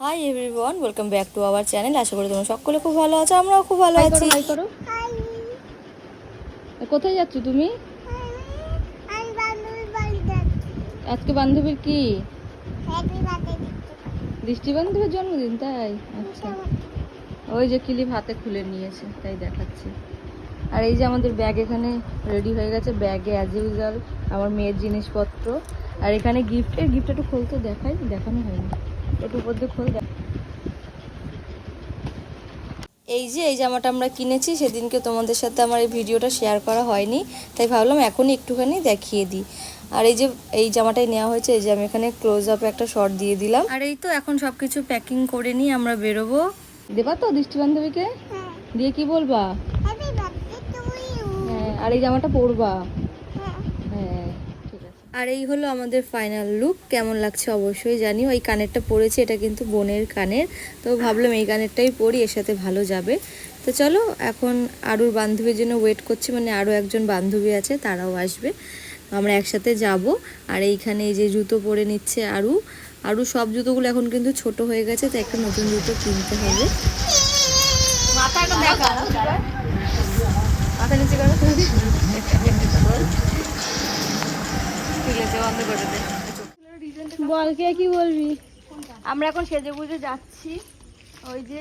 Hi everyone welcome back to our channel আশা করি তোমরা সকলে খুব ভালো আছো আমরাও খুব ভালো আছি। হাই করো। কোথায় যাচ্ছ তুমি? আমি বান্ধবীর বাড়ি যাচ্ছি আজকে বান্ধবীর কি? হ্যাপি বার্থডে দৃষ্টি বান্ধবীর জন্মদিন তাই? আচ্ছা। ওই যে ক্লিপ হাতে খুলে নিয়েছে তাই দেখাচ্ছি। আর এই যে আমাদের ব্যাগ এখানে রেডি হয়ে গেছে ব্যাগে অ্যাজ ইউজুয়াল আমার মেয়ের জিনিসপত্র। আর এখানে গিফটের গিফট একটু খুলতে দেখাই দেখানো হয়নি। একটু উপর দিয়ে খোল দেখ। এই যে এই জামাটা আমরা কিনেছি সেদিনকে তোমাদের সাথে আমার এই ভিডিওটা শেয়ার করা হয়নি তাই ভাবলাম এখনই একটুখানি দেখিয়ে দিই। আর এই যে এই জামাটাই নেওয়া হয়েছে এই যে আমি এখানে ক্লোজ আপ একটা শর্ট দিয়ে দিলাম। আর এই তো এখন সব কিছু প্যাকিং করে নিয়ে আমরা বেরোবো। দেবা তো দৃষ্টি বান্ধবীকে? হ্যাঁ দিয়ে কি বলবা? হ্যাপি বার্থডে টু ইউ হ্যাঁ আর এই জামাটা পরবা। আর এই হলো আমাদের ফাইনাল লুক কেমন লাগছে অবশ্যই জানিও। এই কানেরটা পরেছি এটা কিন্তু বোনের কানের। তো ভাবলাম এই কানেরটাই পরি এর সাথে ভালো যাবে। তো চলো এখন আরুর বান্ধবীর জন্য ওয়েট করছি মানে আরও একজন বান্ধবী আছে তারাও আসবে। আমরা একসাথে যাব। আর এইখানে এই যে জুতো পরে নিচ্ছে আরু। আরু সব জুতোগুলো এখন কিন্তু ছোট হয়ে গেছে তাই একটা নতুন জুতো কিনতে হবে। মাথাটা দেখা। মাথা নিচে বন্ধ করে দে। বল কে কি বলবি? আমরা এখন সেজে গুজে যাচ্ছি। ওই যে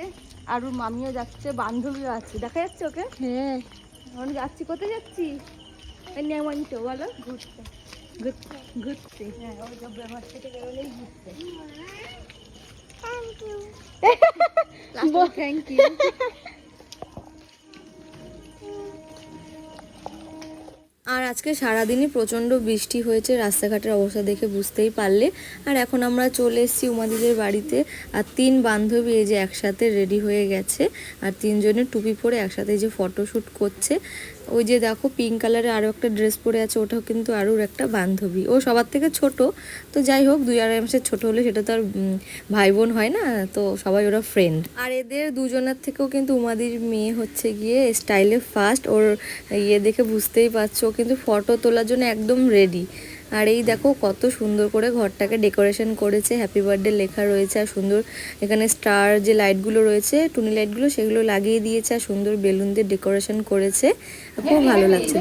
আরু মামিও যাচ্ছে বান্ধবীও আছে। দেখা যাচ্ছে ওকে? হ্যাঁ। এখন যাচ্ছি। কোথায় যাচ্ছি? নেমন্ত বলো। ঘুরতে। ঘুরতে ঘুরতে। হ্যাঁ ওই যে আমার থেকে বেরোলেই ঘুরতে। থ্যাংক ইউ থ্যাংক ইউ আর আজকে সারাদিনই প্রচণ্ড বৃষ্টি হয়েছে, রাস্তাঘাটের অবস্থা দেখে বুঝতেই পারলে। আর এখন আমরা চলে এসেছি উমাদিদের বাড়িতে, আর তিন বান্ধবী এই যে একসাথে রেডি হয়ে গেছে, আর তিনজনে টুপি পরে একসাথে যে ফটোশ্যুট করছে। ওই যে দেখো পিঙ্ক কালারের আরও একটা ড্রেস পরে আছে, ওটাও কিন্তু আরও একটা বান্ধবী। ও সবার থেকে ছোট, তো যাই হোক, দুই আড়াই মাসের ছোট হলে সেটা তো আর ভাই বোন হয় না, তো সবাই ওরা ফ্রেন্ড আর এদের দুজনের থেকেও কিন্তু উমাদির মেয়ে হচ্ছে গিয়ে স্টাইলে ফার্স্ট ওর ইয়ে দেখে বুঝতেই পারছ কিন্তু ফটো তোলার জন্য একদম রেডি আর এই দেখো কত সুন্দর করে ঘরটাকে ডেকোরেশন করেছে হ্যাপি বার্থডে লেখা রয়েছে আর সুন্দর এখানে স্টার যে লাইটগুলো রয়েছে টুনি লাইটগুলো সেগুলো লাগিয়ে দিয়েছে আর সুন্দর বেলুন দিয়ে ডেকোরেশন করেছে। খুব ভালো লাগছে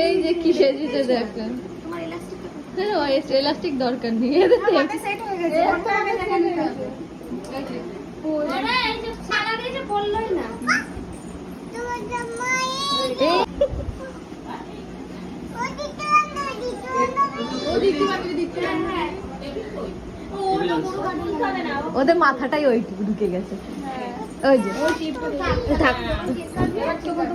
এই যে কি সেজেছে দেখো। হ্যাঁ ওই এলাস্টিক দরকার নেই। এদের এই ওদিকে ওদিকে ওদের মাথাটাই ওইটুকু ঢুকে গেছে। ওই যে। থাক। ওটা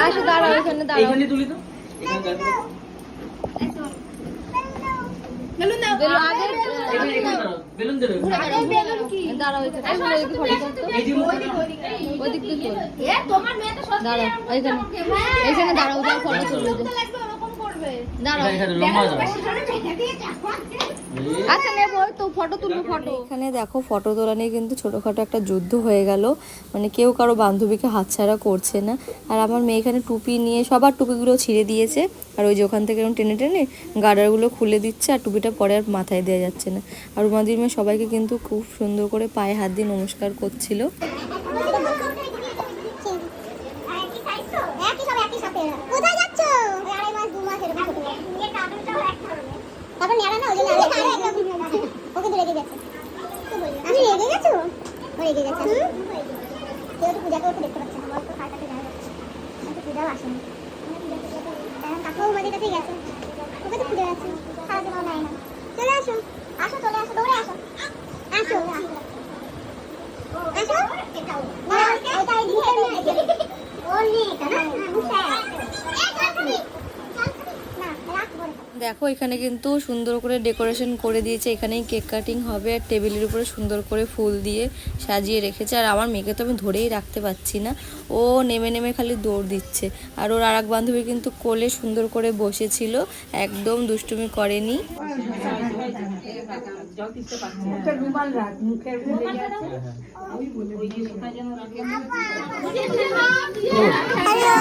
আসো দাঁড়াও এখানে দাঁড়াও। এইখানে তুলি তো। এখানে দাঁড়াও। বেলুন আগে। বেলুন এখানে। ফটো করতো এই যে মুখটা ওইদিক থেকে তোল দাঁড়াও এইখানে এইখানে দাঁড়াও দাঁড়াও ফটো তুলবে দাঁড়াও। এখানে লম্বা দাঁড়াও। আচ্ছা ফটো তুলবো, ফটো। এখানে দেখো, ফটো তোলা নিয়ে কিন্তু ছোটোখাটো একটা যুদ্ধ হয়ে গেল। মানে কেউ কারও বান্ধবীকে হাতছাড়া করছে না। আর আমার মেয়ে এখানে টুপি নিয়ে, সবার টুপিগুলো ছিঁড়ে দিয়েছে। আর ওই যে ওখান থেকে এরকম টেনে টেনে গার্ডারগুলো খুলে দিচ্ছে, আর টুপিটা পরে আর মাথায় দেওয়া যাচ্ছে না। আর উমাদির মেয়ে সবাইকে কিন্তু খুব সুন্দর করে পায়ে হাত দিয়ে নমস্কার করছিল। বাবা ন্যাড়া না ওই জন্য আরও একরকম হয়েছে ও কিন্তু রেগে গেছে আমি রেগে গেছো? ও রেগে গেছে কেউ তো পূজাকে ওকে দেখতে পাচ্ছে না। ওর তো কাটাতে যায় কিন্তু পূজাও আসেনি। কাকু আমাদের কাছে গেছে। ওকে তো পূজা আছে খাওয়া দাওয়া নেয় না। চলে আসো। আসো চলে আসো দৌড়ে আসো। আসো। আসো। এটা ওটা এদিকে ওর নেই এটা না? দেখো এখানে কিন্তু সুন্দর করে ডেকোরেশন করে দিয়েছে। এখানেই কেক কাটিং হবে আর টেবিলের উপরে সুন্দর করে ফুল দিয়ে সাজিয়ে রেখেছে। আর আমার মেয়েকে তো আমি ধরেই রাখতে পারছি না। ও নেমে নেমে খালি দৌড় দিচ্ছে। আর ওর আর এক বান্ধবী কিন্তু কোলে সুন্দর করে বসেছিল। একদম দুষ্টুমি করেনি। হ্যালো।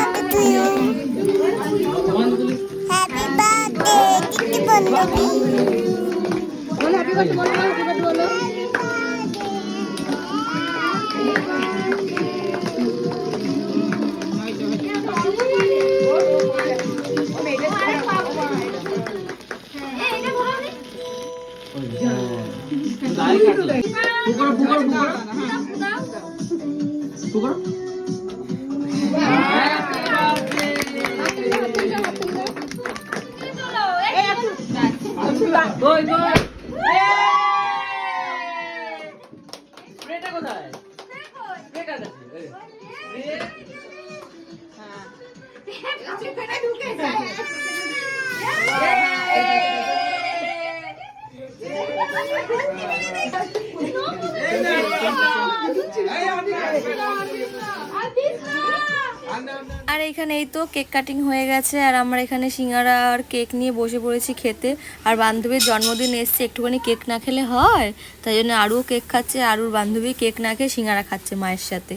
কিটি বন্ধবী গায়ে কাটলে স্প্রেটা কোথায় স্প্রেটা কাছে আর এখানে এই তো কেক কাটিং হয়ে গেছে, আর আমরা এখানে সিঙ্গারা আর কেক নিয়ে বসে পড়েছি খেতে। আর বান্ধবীর জন্মদিন এসছে, একটুখানি কেক না খেলে হয়? তাই জন্য আরও কেক খাচ্ছে আরুর বান্ধবী কেক না খেয়ে সিঙ্গারা খাচ্ছে মায়ের সাথে।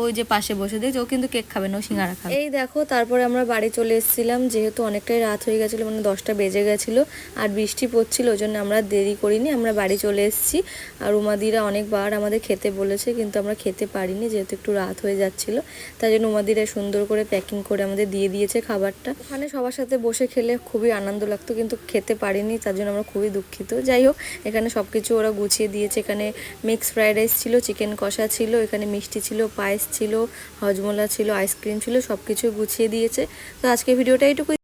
ওই যে পাশে বসে দেখছে, ও কিন্তু কেক খাবে না, ও সিঙ্গারা খাবে। এই দেখো, তারপরে আমরা বাড়ি চলে এসেছিলাম, যেহেতু অনেকটাই রাত হয়ে গেছিল মানে দশটা বেজে গেছিল, আর বৃষ্টি পড়ছিল, ওই জন্য আমরা দেরি করিনি, আমরা বাড়ি চলে এসেছি। আর উমাদিরা অনেকবার আমাদের খেতে বলেছে, কিন্তু আমরা খেতে পারিনি, যেহেতু একটু রাত হয়ে যাচ্ছিল। তাই জন্য উমাদিরা সুন্দর করে প্যাকিং করে আমাদের দিয়ে দিয়েছে খাবারটা। ওখানে সবার সাথে বসে খেলে খুবই আনন্দ লাগতো, কিন্তু খেতে পারিনি, তার জন্য আমরা খুবই দুঃখিত। যাই হোক, এখানে সব কিছু ওরা গুছিয়ে দিয়েছে। এখানে মিক্স ফ্রাইড রাইস ছিল চিকেন কষা ছিল, এখানে মিষ্টি ছিল পায়েস ছিল হজমোলা ছিল আইসক্রিম ছিল সব কিছু গুছিয়ে দিয়েছে। তো আজকে ভিডিওটা এইটুকুই।